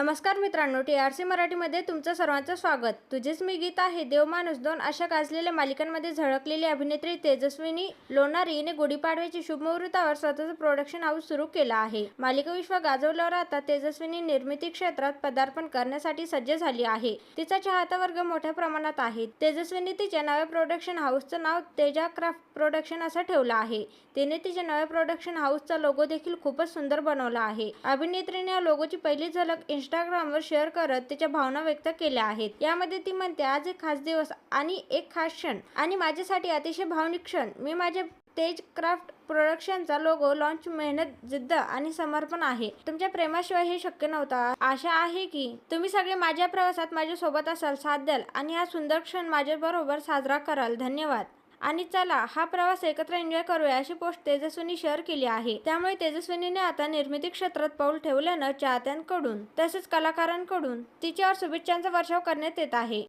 नमस्कार मित्रांनो T R C मराठीमध्ये तुमचं सर्वांचं स्वागत. तुझेच मी गीता हे देवमानुस दोन अशा गाजलेल्या मालिकांमध्ये झळकलेली अभिनेत्री तेजस्विनी लोणारी हिने गुढीपाडव्याची शुभमुहूर्तावर स्वतःचं प्रोडक्शन हाऊस सुरू केलं आहे. मालिका विश्व गाजवल्यावर आता तेजस्विनी निर्मिती क्षेत्रात पदार्पण करण्यासाठी सज्ज झाली आहे. तिचा चाहता वर्ग मोठ्या प्रमाणात आहे. तेजस्विनी तिच्या नव्या प्रोडक्शन हाऊसचं नाव तेजा क्राफ्ट प्रोडक्शन असं ठेवलं आहे. तिने तिच्या नव्या प्रोडक्शन हाऊसचा लोगो देखील खूपच सुंदर बनवला आहे. अभिनेत्रीने या लोगोची पहिली झलक इंस्टाग्रामवर शेअर करत तिच्या भावना व्यक्त केल्या आहेत. यामध्ये ती म्हणते आज एक खास दिवस आणि एक खास क्षण. आणि माझ्यासाठी अतिशय भावनिक क्षण. मी माझ्या तेज क्राफ्ट प्रोडक्शनचा लोगो लॉन्च मेहनत जिद्द आणि समर्पण आहे. तुमच्या प्रेमाशिवाय हे शक्य नव्हता. आशा आहे की तुम्ही सगळे माझ्या प्रवासात माझ्या सोबत असाल साथ द्याल आणि हा सुंदर क्षण माझ्याबरोबर साजरा कराल. धन्यवाद. आणि चला हा प्रवास एकत्र एन्जॉय करूया अशी पोस्ट तेजस्वीनी शेअर केली आहे. त्यामुळे तेजस्विनीने आता निर्मिती क्षेत्रात पाऊल ठेवल्यानं चाहत्यांकडून तसेच कलाकारांकडून तिच्यावर शुभेच्छांचा वर्षाव करण्यात येत आहे.